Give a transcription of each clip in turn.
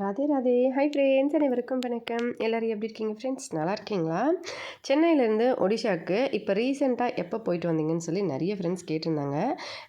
Radhe Radhe. Hi friends அனைவருக்கும் வணக்கம். எல்லோரும் எப்படி இருக்கீங்க ஃப்ரெண்ட்ஸ் நல்லா இருக்கீங்களா? சென்னையிலேருந்து ஒடிஷாவுக்கு இப்போ ரீசெண்டாக எப்போ போயிட்டு வந்தீங்கன்னு சொல்லி நிறைய ஃப்ரெண்ட்ஸ் கேட்டிருந்தாங்க.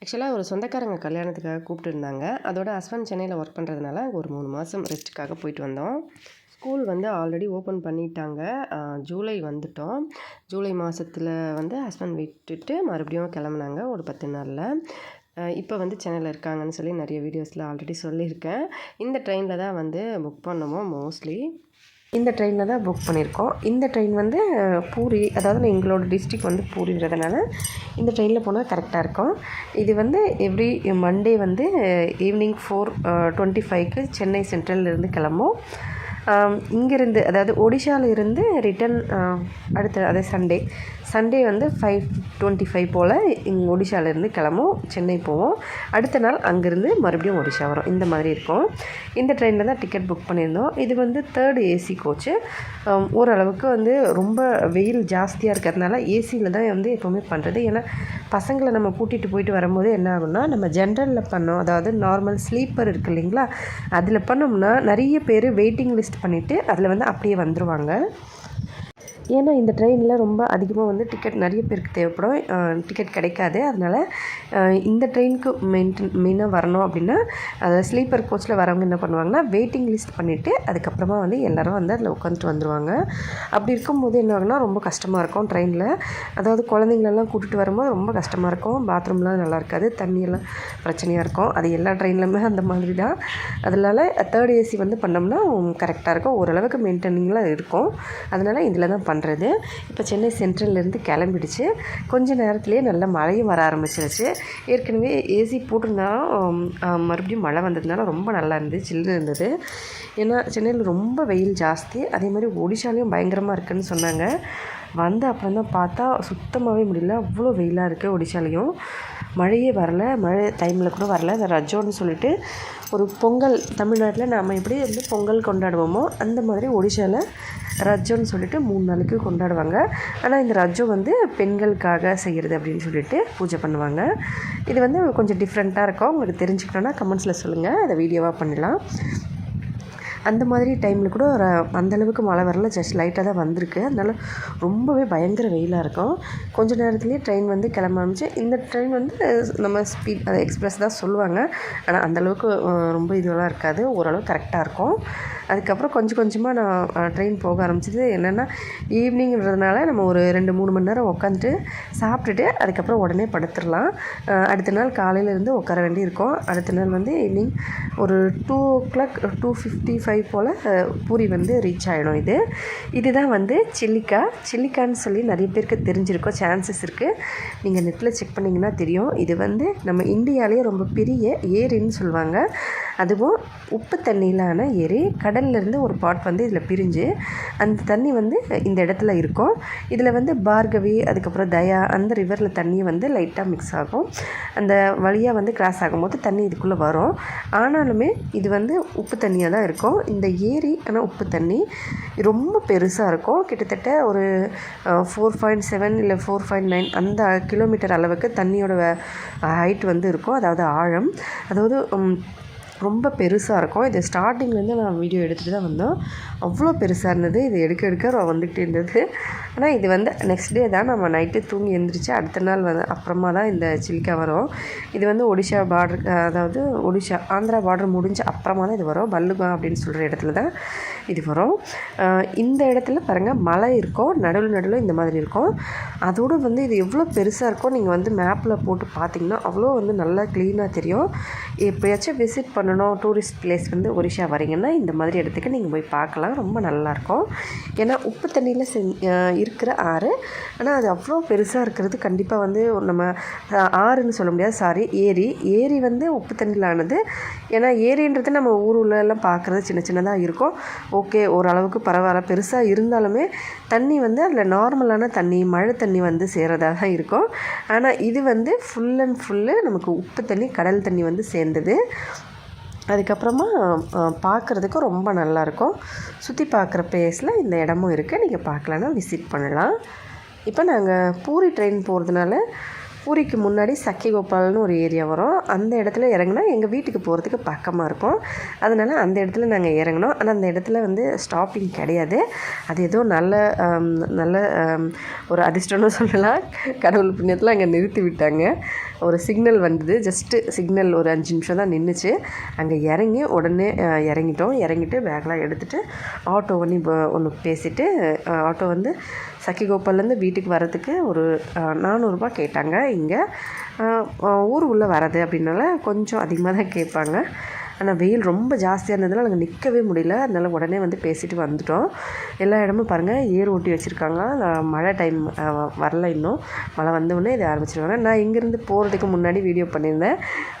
ஆக்சுவலாக ஒரு சொந்தக்காரங்க கல்யாணத்துக்காக கூப்பிட்டுருந்தாங்க அதோட ஹஸ்பண்ட் சென்னையில் ஒர்க் பண்ணுறதுனால ஒரு மூணு மாதம் ரெஸ்ட்டுக்காக போயிட்டு வந்தோம். ஸ்கூல் வந்து ஆல்ரெடி ஓப்பன் பண்ணிட்டாங்க. ஜூலை வந்துட்டோம். ஜூலை மாதத்தில் வந்து ஹஸ்பண்ட் விட்டுட்டு மறுபடியும் கிளம்புனாங்க ஒரு பத்து நாளில். இப்போ வந்து சென்னையில் இருக்காங்கன்னு சொல்லி நிறைய வீடியோஸில் ஆல்ரெடி சொல்லியிருக்கேன். இந்த ட்ரெயினில் தான் வந்து புக் பண்ணுவோம் மோஸ்ட்லி இந்த ட்ரெயினில் தான் புக் பண்ணியிருக்கோம். இந்த ட்ரெயின் வந்து பூரி அதாவது எங்களோட டிஸ்ட்ரிக் வந்து பூரின்றதுனால இந்த ட்ரெயினில் போனால் கரெக்டாக இருக்கும். இது வந்து எவ்ரி மண்டே வந்து ஈவினிங் ஃபோர் டுவெண்ட்டி ஃபைவ்க்கு சென்னை சென்ட்ரல்லேருந்து கிளம்பும். இங்கேருந்து அதாவது ஒடிஷாவிலிருந்து ரிட்டர்ன் ரிட்டன் அடுத்த அதே சண்டே சண்டே வந்து ஃபைவ் டுவெண்ட்டி ஃபைவ் போல் இங்கே ஒடிஷாவிலேருந்து கிளம்பும் சென்னை போவோம். அடுத்த நாள் அங்கேருந்து மறுபடியும் ஒடிஷா வரும். இந்த மாதிரி இருக்கும். இந்த ட்ரெயினில் தான் டிக்கெட் புக் பண்ணியிருந்தோம். இது வந்து தேர்டு ஏசி கோச்சு ஓரளவுக்கு வந்து ரொம்ப வெயில் ஜாஸ்தியாக இருக்கிறதுனால ஏசியில் தான் வந்து எப்போவுமே பண்ணுறது ஏன்னா பசங்களை நம்ம கூட்டிகிட்டு போயிட்டு வரும்போது என்ன ஆகும்னா நம்ம ஜென்ரலில் பண்ணோம். அதாவது நார்மல் ஸ்லீப்பர் இருக்குது இல்லைங்களா? அதில் பண்ணோம்னா நிறைய பேர் வெயிட்டிங் லிஸ்ட் பண்ணிவிட்டு அதில் வந்து அப்படியே வந்துடுவாங்க ஏன்னா இந்த ட்ரெயினில் ரொம்ப அதிகமாக வந்து டிக்கெட் நிறைய பேருக்கு தேவைப்படும். டிக்கெட் கிடைக்காது. அதனால் இந்த ட்ரெயினுக்கு மெயின்டன் மெயினாக வரணும் அப்படின்னா அதாவது ஸ்லீப்பர் கோச்சில் வரவங்க என்ன பண்ணுவாங்கன்னா வெயிட்டிங் லிஸ்ட் பண்ணிவிட்டு அதுக்கப்புறமா வந்து எல்லோரும் வந்து அதில் உட்காந்துட்டு வந்துடுவாங்க அப்படி இருக்கும்போது என்ன ஆகுனா ரொம்ப கஷ்டமாக இருக்கும் ட்ரெயினில். அதாவது குழந்தைங்களெல்லாம் கூட்டிகிட்டு வரும்போது ரொம்ப கஷ்டமாக இருக்கும். பாத்ரூம்லாம் நல்லா இருக்காது. தண்ணியெல்லாம் பிரச்சனையாக இருக்கும். அது எல்லா ட்ரெயின்லையுமே அந்த மாதிரி தான் அதனால் தேர்ட் ஏசி வந்து பண்ணோம்னா கரெக்டாக இருக்கும். ஓரளவுக்கு மெயின்டெனிங்கில் இருக்கும். அதனால் இதில் தான் பண்ணுறது இப்போ சென்னை சென்ட்ரல்லேருந்து கிளம்பிடுச்சு. கொஞ்ச நேரத்துலேயே நல்லா மழையும் வர ஆரம்பிச்சிருச்சு. ஏற்கனவே ஏசி போட்டிருந்தாலும் மறுபடியும் மழை வந்ததுனால ரொம்ப நல்லா இருந்தது சில்லு இருந்தது. ஏன்னா சென்னையில் ரொம்ப வெயில் ஜாஸ்தி. அதே மாதிரி ஒடிஷாலையும் பயங்கரமாக இருக்குதுன்னு சொன்னாங்க. வந்து அப்புறம் தான் பார்த்தா சுத்தமாகவே முடியல. அவ்வளோ வெயிலாக இருக்குது ஒடிஷாலையும் மழையே வரல மழை டைமில் கூட வரல. இந்த ரஜோன்னு சொல்லிட்டு ஒரு பொங்கல் தமிழ்நாட்டில் நாம் எப்படி வந்து பொங்கல் கொண்டாடுவோமோ அந்த மாதிரி ஒடிஷாவில் ரஜோன்னு சொல்லிட்டு மூணு நாளைக்கு கொண்டாடுவாங்க. ஆனால் இந்த ரஜம் வந்து பெண்களுக்காக செய்கிறது அப்படின்னு சொல்லிட்டு பூஜை பண்ணுவாங்க. இது வந்து கொஞ்சம் டிஃப்ரெண்ட்டாக இருக்கும். உங்களுக்கு தெரிஞ்சுக்கணுன்னா கமெண்ட்ஸில் சொல்லுங்கள் அதை வீடியோவாக பண்ணலாம் அந்த மாதிரி டைமில் கூட ஒரு அந்தளவுக்கு மழை வரல ஜஸ்ட் லைட்டாக தான் வந்திருக்கு. அதனால் ரொம்பவே பயங்கர வெயிலாக இருக்கும். கொஞ்ச நேரத்துலேயே ட்ரெயின் வந்து கிளம்ப ஆரம்பிச்சு இந்த ட்ரெயின் வந்து நம்ம ஸ்பீட் அதை எக்ஸ்ப்ரெஸ் தான் சொல்லுவாங்க. ஆனால் அந்தளவுக்கு ரொம்ப இதுவெல்லாம் இருக்காது. ஓரளவு கரெக்டாக இருக்கும். அதுக்கப்புறம் கொஞ்சம் கொஞ்சமாக நான் ட்ரெயின் போக ஆரம்பிச்சது. என்னென்னா ஈவினிங்கிறதுனால நம்ம ஒரு ரெண்டு மூணு மணி நேரம் உட்காந்துட்டு சாப்பிட்டுட்டு அதுக்கப்புறம் உடனே படுத்துடலாம். அடுத்த நாள் காலையிலேருந்து உட்கார வேண்டி இருக்கும் அடுத்த நாள் வந்து ஈவினிங் ஒரு two o'clock two fifty five போல் பூரி வந்து ரீச் ஆகிடும் இது. இதுதான் வந்து சில்லிக்கா. சில்லிக்கான்னு சொல்லி நிறைய பேருக்கு தெரிஞ்சிருக்கோம். சான்சஸ் இருக்குது நீங்கள் நெட்டில் செக் பண்ணிங்கன்னா தெரியும். இது வந்து நம்ம இந்தியாலேயே ரொம்ப பெரிய ஏரின்னு சொல்லுவாங்க. அதுவும் உப்பு தண்ணியிலான ஏரி கடல்லேருந்து ஒரு பாட் வந்து இதில் பிரிஞ்சு அந்த தண்ணி வந்து இந்த இடத்துல இருக்கும். இதில் வந்து பார்கவி அதுக்கப்புறம் தயா அந்த ரிவரில் தண்ணி வந்து லைட்டாக மிக்ஸ் ஆகும். அந்த வழியாக வந்து கிராஸ் ஆகும்போது தண்ணி இதுக்குள்ளே வரும். ஆனாலுமே இது வந்து உப்பு தண்ணியாக தான் இருக்கும். இந்த ஏரி ஆனால் உப்பு தண்ணி ரொம்ப பெருசாக இருக்கும். கிட்டத்தட்ட ஒரு ஃபோர் பாயிண்ட் செவன் இல்லை ஃபோர் பாயிண்ட் நைன் அந்த கிலோமீட்டர் அளவுக்கு தண்ணியோட ஹைட் வந்து இருக்கும். அதாவது ஆழம். அதாவது ரொம்ப பெருசாக இருக்கும். இது ஸ்டார்டிங்லேருந்து நான் வீடியோ எடுத்துகிட்டு தான் வந்தோம். அவ்வளோ பெருசாக இருந்தது. இது எடுக்க எடுக்க வந்துகிட்டே இருந்தது. ஆனால் இது வந்து நெக்ஸ்ட் டே தான் நம்ம நைட்டு தூங்கி எழுந்திரிச்சு அடுத்த நாள் வந்து அப்புறமா தான் இந்த சில்கா வரும். இது வந்து ஒடிஷா பார்டர் அதாவது ஒடிஷா ஆந்திரா பார்டர் முடிஞ்ச அப்புறமா தான் இது வரும். பல்லுகா அப்படின்னு சொல்கிற இடத்துல தான் இது வரும். இந்த இடத்துல பாருங்கள் மலை இருக்கும். நடுவில் நடுவில் இந்த மாதிரி இருக்கும். அதோடு வந்து இது எவ்வளோ பெருசாக இருக்கும் நீங்கள் வந்து மேப்பில் போட்டு பார்த்தீங்கன்னா அவ்வளோ வந்து நல்லா க்ளீனாக தெரியும். எப்போயாச்சும் விசிட் பண்ண பண்ணணும். டூரிஸ்ட் பிளேஸ் வந்து ஒரிஷா வரீங்கன்னா இந்த மாதிரி இடத்துக்கு நீங்கள் போய் பார்க்கலாம். ரொம்ப நல்லாயிருக்கும். ஏன்னா உப்பு தண்ணியில் செ இருக்கிற ஆறு ஆனால் அது அவ்வளோ பெருசாக இருக்கிறது கண்டிப்பாக வந்து நம்ம ஆறுன்னு சொல்ல முடியாது. சாரி ஏரி. ஏரி வந்து உப்பு தண்ணியில் ஆனது ஏன்னா ஏரின்றது நம்ம ஊர் உள்ளெல்லாம் பார்க்குறது சின்ன சின்னதாக இருக்கும். ஓகே ஓரளவுக்கு பரவாயில்ல. பெருசாக இருந்தாலுமே தண்ணி வந்து அதில் நார்மலான தண்ணி மழை தண்ணி வந்து சேர்றதாக தான் இருக்கும். ஆனால் இது வந்து ஃபுல் அண்ட் ஃபுல்லு நமக்கு உப்பு தண்ணி கடல் தண்ணி வந்து சேர்ந்தது. அதுக்கப்புறமா பார்க்குறதுக்கு ரொம்ப நல்லாயிருக்கும் சுற்றி பார்க்குற பிளேஸில் இந்த இடமும் இருக்குது நீங்கள் பார்க்கலன்னா விசிட் பண்ணலாம். இப்போ நாங்கள் பூரி ட்ரெயின் போகிறதுனால பூரிக்கு முன்னாடி சக்கிகோபால்னு ஒரு ஏரியா வரும். அந்த இடத்துல இறங்கினா எங்கள் வீட்டுக்கு போகிறதுக்கு பக்கமாக இருக்கும். அதனால் அந்த இடத்துல நாங்கள் இறங்கினோம். ஆனால் அந்த இடத்துல வந்து ஸ்டாப்பிங் கிடையாது. அது ஏதோ நல்ல நல்ல ஒரு அதிர்ஷ்டம்னு சொல்லலாம். கடவுள் புண்ணியத்தில் அங்கே நிறுத்தி விட்டாங்க. ஒரு சிக்னல் வந்தது. ஜஸ்ட்டு சிக்னல் ஒரு அஞ்சு நிமிஷம் தான் நின்றுச்சு அங்கே இறங்கி உடனே இறங்கிட்டோம். இறங்கிட்டு பேக்லாம் எடுத்துகிட்டு ஆட்டோ ஒன்று ஒன்று பேசிவிட்டு ஆட்டோ வந்து சக்கிகோபால்லேருந்து வீட்டுக்கு வரதுக்கு ஒரு நானூறுரூபா கேட்டாங்க. இங்கே ஊர் உள்ளே வரது அப்படின்னால கொஞ்சம் அதிகமாக தான் கேட்பாங்க. ஆனால் வெயில் ரொம்ப ஜாஸ்தியாக இருந்ததுனால நாங்கள் நிற்கவே முடியல. அதனால் உடனே வந்து பேசிட்டு வந்துட்டோம். எல்லா இடமும் பாருங்கள் ஏர் ஓட்டி வச்சுருக்காங்க. மழை டைம் வரல இன்னும். மழை வந்தவுடனே இதை ஆரம்பிச்சிருவாங்க. நான் இங்கேருந்து போகிறதுக்கு முன்னாடி வீடியோ பண்ணியிருந்தேன்.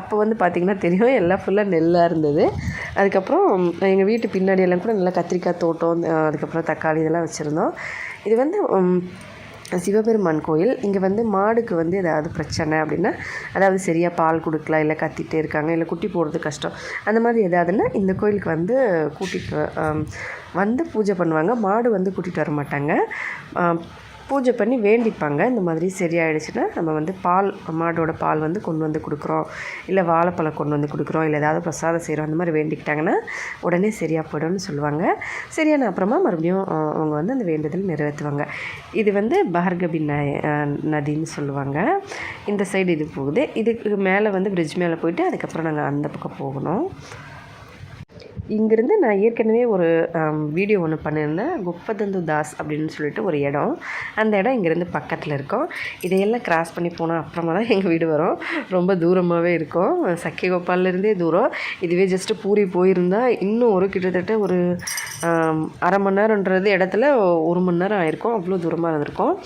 அப்போ வந்து பார்த்திங்கன்னா தெரியும் எல்லாம் ஃபுல்லாக நெல்லாக இருந்தது. அதுக்கப்புறம் எங்கள் வீட்டு பின்னாடி எல்லாம் கூட நல்லா கத்திரிக்காய் தோட்டம் அதுக்கப்புறம் தக்காளி இதெல்லாம் வச்சுருந்தோம். இது வந்து சிவபெருமான் கோயில். இங்கே வந்து மாடுக்கு வந்து ஏதாவது பிரச்சனை அப்படின்னா அதாவது சரியாக பால் கொடுக்கல இல்லை கத்திட்டே இருக்காங்க இல்லை குட்டி போடுறது கஷ்டம் அந்த மாதிரி ஏதாவதுன்னா இந்த கோயிலுக்கு வந்து கூட்டிகிட்டு வந்து பூஜை பண்ணுவாங்க. மாடு வந்து கூட்டிகிட்டு வர மாட்டாங்க. பூஜை பண்ணி வேண்டிப்பாங்க. இந்த மாதிரி சரியாயிடுச்சுன்னா நம்ம வந்து பால் மாடோட பால் வந்து கொண்டு வந்து கொடுக்குறோம். இல்லை வாழைப்பழம் கொண்டு வந்து கொடுக்குறோம். இல்லை ஏதாவது பிரசாதம் செய்கிறோம் அந்த மாதிரி வேண்டிக்கிட்டாங்கன்னா உடனே சரியாக போய்டும்னு சொல்லுவாங்க. சரியான அப்புறமா மறுபடியும் அவங்க வந்து அந்த வேண்டுதல் நிறைவேற்றுவாங்க. இது வந்து பஹர்கபி ந நதின்னு சொல்லுவாங்க. இந்த சைடு இது போகுது. இதுக்கு மேலே வந்து பிரிட்ஜ் மேலே போயிட்டு அதுக்கப்புறம் நாங்கள் அந்த பக்கம் போகணும். இங்கேருந்து நான் ஏற்கனவே ஒரு வீடியோ ஒன்று பண்ணியிருந்தேன். குப்பதந்து தாஸ் அப்படின்னு சொல்லிட்டு ஒரு இடம். அந்த இடம் இங்கேருந்து பக்கத்தில் இருக்கும். இதையெல்லாம் கிராஸ் பண்ணி போனால் அப்புறமா தான் எங்கள் வீடு வரும். ரொம்ப தூரமாகவே இருக்கும். சக்கியகோபால்லேருந்தே தூரம். இதுவே ஜஸ்ட்டு பூரி போயிருந்தால் இன்னும் ஒரு கிட்டத்தட்ட ஒரு அரை மணி நேரன்றது இடத்துல ஒரு மணி நேரம் ஆயிருக்கும். அவ்வளோ தூரமாக இருந்திருக்கும்.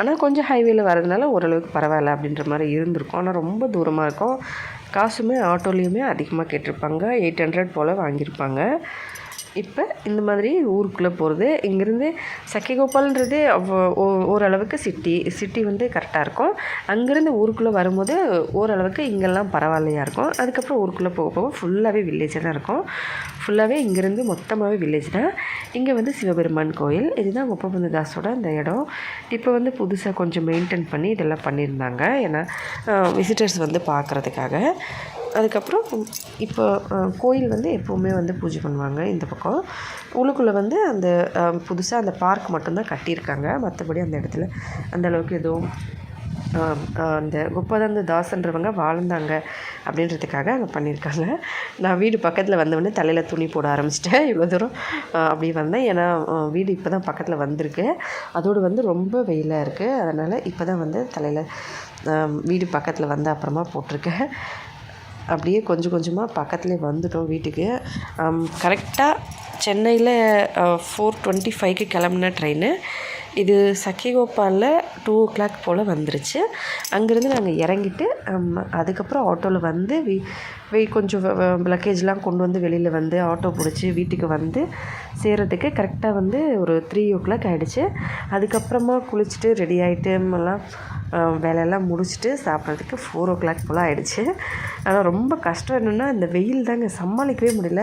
ஆனால் கொஞ்சம் ஹைவேல வரதுனால ஓரளவுக்கு பரவாயில்ல அப்படின்ற மாதிரி இருந்திருக்கும். ஆனால் ரொம்ப தூரமாக இருக்கும். காசுமே ஆட்டோலேயுமே அதிகமாக கேட்டிருப்பாங்க. எயிட் ஹண்ட்ரட் போல் வாங்கியிருப்பாங்க. இப்போ இந்த மாதிரி ஊருக்குள்ளே போகிறது. இங்கேருந்து சக்கிகோபால்ன்றது ஓ- ஓரளவுக்கு சிட்டி சிட்டி வந்து கரெக்டாக இருக்கும். அங்கேருந்து ஊருக்குள்ளே வரும்போது ஓரளவுக்கு இங்கெல்லாம் பரவாயில்லையா இருக்கும். அதுக்கப்புறம் ஊருக்குள்ளே போக போக ஃபுல்லாகவே வில்லேஜாக தான் இருக்கும். ஃபுல்லாகவே இங்கேருந்து மொத்தமாகவே வில்லேஜ் தான் இங்கே வந்து சிவபெருமான் கோயில். இதுதான் முப்பபந்து தாஸோட அந்த இடம். இப்போ வந்து புதுசாக கொஞ்சம் மெயின்டைன் பண்ணி இதெல்லாம் பண்ணியிருந்தாங்க. ஏன்னா விசிட்டர்ஸ் வந்து பார்க்குறதுக்காக. அதுக்கப்புறம் இப்போ கோயில் வந்து எப்போவுமே வந்து பூஜை பண்ணுவாங்க இந்த பக்கம். உள்ளுக்குள்ளே வந்து அந்த புதுசாக அந்த பார்க் மட்டும்தான் கட்டியிருக்காங்க. மற்றபடி அந்த இடத்துல அந்த அளவுக்கு எதுவும் அந்த குப்பதந்து தாசன்றவங்க வாழ்ந்தாங்க அப்படின்றதுக்காக அங்கே பண்ணியிருக்காங்க. நான் வீடு பக்கத்தில் வந்தவொடனே தலையில் துணி போட ஆரம்பிச்சிட்டேன். இவ்வளோ தூரம் அப்படி வந்தேன். ஏன்னா வீடு இப்போ தான் பக்கத்தில் வந்திருக்கு. அதோடு வந்து ரொம்ப வெயிலாக இருக்குது அதனால் இப்போ தான் வந்து தலையில் வீடு பக்கத்தில் வந்த அப்புறமா போட்டிருக்கேன். அப்படியே கொஞ்சம் கொஞ்சமாக பக்கத்துலேயே வந்துட்டோம் வீட்டுக்கு. கரெக்டாக சென்னையில் ஃபோர் டுவெண்ட்டி ஃபைவ்க்கு கிளம்புன ட்ரெயின் இது சக்கிகோபாலில் டூ ஓ கிளாக் போல் வந்துருச்சு. அங்கேருந்து நாங்கள் இறங்கிட்டு அதுக்கப்புறம் ஆட்டோவில் வந்து வீ வெய் கொஞ்சம் லக்கேஜ்லாம் கொண்டு வந்து வெளியில் வந்து ஆட்டோ பிடிச்சி வீட்டுக்கு வந்து சேர்கிறதுக்கு கரெக்டாக வந்து ஒரு த்ரீ ஓ கிளாக் ஆகிடுச்சு அதுக்கப்புறமா குளிச்சுட்டு ரெடி ஆகிட்டு எல்லாம் வேலையெல்லாம் முடிச்சுட்டு சாப்பிட்றதுக்கு ஃபோர் ஓ கிளாக் போல் ஆகிடுச்சு ஆனால் ரொம்ப கஷ்டம் என்னென்னா இந்த வெயில் தாங்க சமாளிக்கவே முடியல.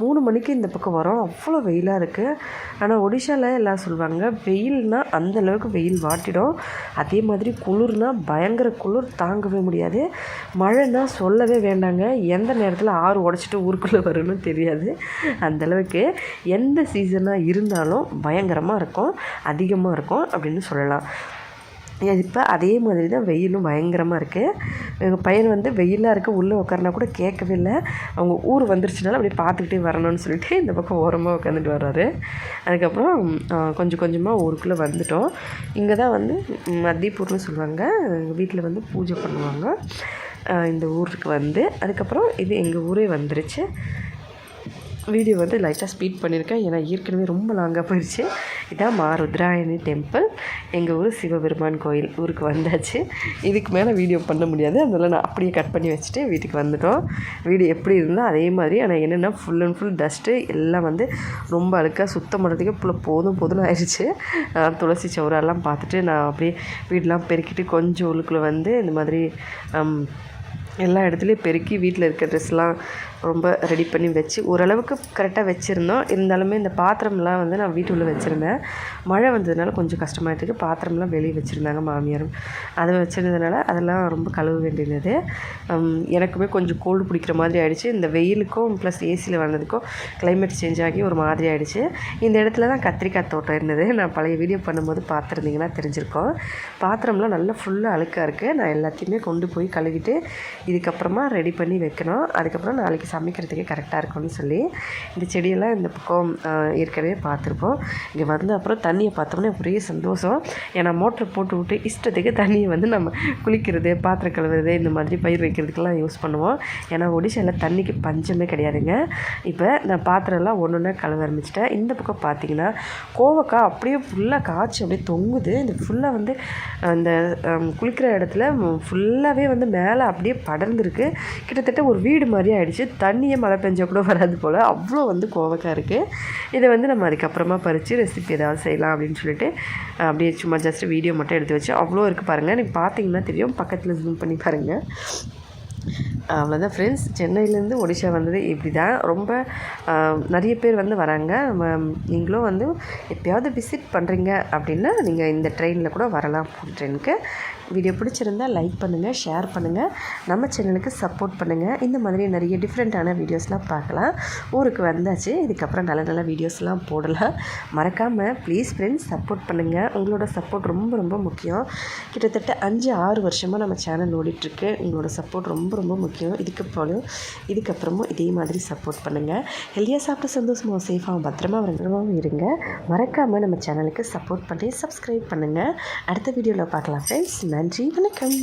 மூணு மணிக்கு இந்த பக்கம் வரோம். அவ்வளோ வெயிலாக இருக்குது ஆனால் ஒடிஷாவில் எல்லாம் சொல்லுவாங்க வெயில்னா அந்த அளவுக்கு வெயில் வாட்டிடும். அதே மாதிரி குளிர்னா பயங்கர குளிர் தாங்கவே முடியாது. மழைன்னா சொல்லவே வேண்டாங்க. எந்த நேரத்தில் ஆறு உடச்சிட்டு ஊருக்குள்ளே வரும்னு தெரியாது. அந்தளவுக்கு எந்த சீசனாக இருந்தாலும் பயங்கரமாக இருக்கும் அதிகமாக இருக்கும் அப்படின்னு சொல்லலாம். இப்போ அதே மாதிரி தான் வெயிலும் பயங்கரமாக இருக்குது எங்கள் பையன் வந்து வெயிலாக இருக்க உள்ளே உட்காரனா கூட கேட்கவே இல்லை. அவங்க ஊர் வந்துருச்சுனால அப்படியே பார்த்துக்கிட்டே வரணும்னு சொல்லிட்டு இந்த பக்கம் ஓரமாக உட்காந்துட்டு வர்றாரு. அதுக்கப்புறம் கொஞ்சம் கொஞ்சமாக ஊருக்குள்ளே வந்துட்டோம். இங்கே தான் வந்து மத்தியப்பூர்னு சொல்லுவாங்க. எங்கள் வீட்டில் வந்து பூஜை பண்ணுவாங்க. இந்த ஊருக்கு வந்து. அதுக்கப்புறம் இது எங்கள் ஊரே வந்துருச்சு. வீடியோ வந்து லைட்டாக ஸ்பீட் பண்ணியிருக்கேன் ஏன்னா ஏற்கனவே ரொம்ப லாங்காக போயிடுச்சு இதான் மா ருத்ராயணி டெம்பிள் எங்கள் ஊர் சிவபெருமான் கோயில் ஊருக்கு வந்தாச்சு. இதுக்கு மேலே வீடியோ பண்ண முடியாது. அதனால் நான் அப்படியே கட் பண்ணி வச்சுட்டு வீட்டுக்கு வந்துட்டோம். வீடு எப்படி இருந்தால் அதே மாதிரி. ஆனால் என்னென்னா ஃபுல் அண்ட் ஃபுல் டஸ்ட்டு எல்லாம் வந்து ரொம்ப அழுக்காக சுத்தம் பண்ணுறதுக்கே ஃபுல்லாக போதும் போதும் ஆயிடுச்சு துளசி சவுரெல்லாம் பார்த்துட்டு நான் அப்படியே வீடெலாம் பெருக்கிட்டு கொஞ்சம் உள்ளுக்குள்ளே வந்து இந்த மாதிரி எல்லா இடத்துலையும் பெருக்கி வீட்டில் இருக்க ட்ரெஸ்லாம் ரொம்ப ரெடி பண்ணி வச்சு ஓரளவுக்கு கரெக்டாக வச்சுருந்தோம். இருந்தாலுமே இந்த பாத்திரம்லாம் வந்து நான் வீட்டுக்குள்ளே வச்சுருந்தேன். மழை வந்ததுனால கொஞ்சம் கஷ்டமாயிட்டுருக்கு. பாத்திரம்லாம் வெளியே வச்சுருந்தாங்க மாமியாரும். அதை வச்சுருந்ததுனால அதெல்லாம் ரொம்ப கழுவ வேண்டியது. எனக்குமே கொஞ்சம் கோல்டு பிடிக்கிற மாதிரி ஆகிடுச்சு இந்த வெயிலுக்கும் ப்ளஸ் ஏசியில் வந்ததுக்கும் கிளைமேட் சேஞ்ச் ஆகி ஒரு மாதிரி ஆகிடுச்சு இந்த இடத்துல தான் கத்திரிக்காய் தோட்டம் இருந்தது. நான் பழைய வீடியோ பண்ணும்போது பார்த்துருந்தீங்கன்னா தெரிஞ்சிருக்கோம். பாத்திரம்லாம் நல்லா ஃபுல்லாக அழுக்காக இருக்குது நான் எல்லாத்தையுமே கொண்டு போய் கழுவிட்டு இதுக்கப்புறமா ரெடி பண்ணி வைக்கணும். அதுக்கப்புறம் நாளைக்கு சமைக்கிறதுக்கே கரெக்டாக இருக்கும்னு சொல்லி இந்த செடியெல்லாம் இந்த பக்கம் ஏற்கனவே பார்த்துருப்போம். இங்கே வந்து அப்புறம் தண்ணியை பார்த்தோம்னா ஒரே சந்தோஷம். ஏன்னா மோட்டர் போட்டு விட்டு இஷ்டத்துக்கு தண்ணியை வந்து நம்ம குளிக்கிறது பாத்திரம் கழுவுறது இந்த மாதிரி பயிர் வைக்கிறதுக்கெல்லாம் யூஸ் பண்ணுவோம். ஏன்னா ஒடிஷாவில் தண்ணிக்கு பஞ்சமே கிடையாதுங்க. இப்போ நான் பாத்திரம்லாம் ஒன்று ஒன்றா கழுவ ஆரம்பிச்சிட்டேன். இந்த பக்கம் பார்த்தீங்கன்னா கோவக்காய் அப்படியே ஃபுல்லாக காய்ச்சி அப்படியே தொங்குது. இந்த ஃபுல்லாக வந்து அந்த குளிக்கிற இடத்துல ஃபுல்லாகவே வந்து மேலே அப்படியே படர்ந்துருக்கு. கிட்டத்தட்ட ஒரு வீடு மாதிரி ஆகிடுச்சு தண்ணியே மழை பெஞ்சால் கூட வராது போல். அவ்வளோ வந்து கோவக்காய் இருக்குது இதை வந்து நம்ம அதுக்கப்புறமா பறித்து ரெசிபி ஏதாவது செய்யலாம் அப்படின்னு சொல்லிட்டு அப்படியே சும்மா ஜஸ்ட் வீடியோ மட்டும் எடுத்து வச்சு அவ்வளோ இருக்குது பாருங்கள் நீங்கள் பார்த்தீங்கன்னா தெரியும். பக்கத்தில் ஜூம் பண்ணி பாருங்கள் அவ்வளோதான் ஃப்ரெண்ட்ஸ் சென்னையிலேருந்து ஒடிஷா வந்தது இப்படி தான் ரொம்ப நிறைய பேர் வந்து வராங்க. நம்ம நீங்களும் வந்து எப்பயாவது விசிட் பண்ணுறீங்க அப்படின்னா நீங்கள் இந்த ட்ரெயினில் கூட வரலாம். ட்ரெயினுக்கு வீடியோ பிடிச்சிருந்தா லைக் பண்ணுங்கள் ஷேர் பண்ணுங்கள் நம்ம சேனலுக்கு சப்போர்ட் பண்ணுங்கள் இந்த மாதிரி நிறைய டிஃப்ரெண்ட்டான வீடியோஸ்லாம் பார்க்கலாம். ஊருக்கு வந்தாச்சு. இதுக்கப்புறம் நல்ல நல்ல வீடியோஸ்லாம் போடலாம். மறக்காமல் ப்ளீஸ் ஃப்ரெண்ட்ஸ் சப்போர்ட் பண்ணுங்கள் உங்களோட சப்போர்ட் ரொம்ப ரொம்ப முக்கியம். கிட்டத்தட்ட அஞ்சு ஆறு வருஷமாக நம்ம சேனல் ஓடிட்டுருக்கு. உங்களோட சப்போர்ட் ரொம்ப ரொம்ப முக்கியம். இதுக்கு போலும் இதுக்கப்புறமும் இதே மாதிரி சப்போர்ட் பண்ணுங்கள் ஹெல்த்தியாக சாப்பிட்டு சந்தோஷமாக சேஃபாக பத்திரமா பத்திரமாவும் இருங்க. மறக்காமல் நம்ம சேனலுக்கு சப்போர்ட் பண்ணி சப்ஸ்கிரைப் பண்ணுங்கள் அடுத்த வீடியோவில் பார்க்கலாம் ஃப்ரெண்ட்ஸ் நன்றி வணக்கம்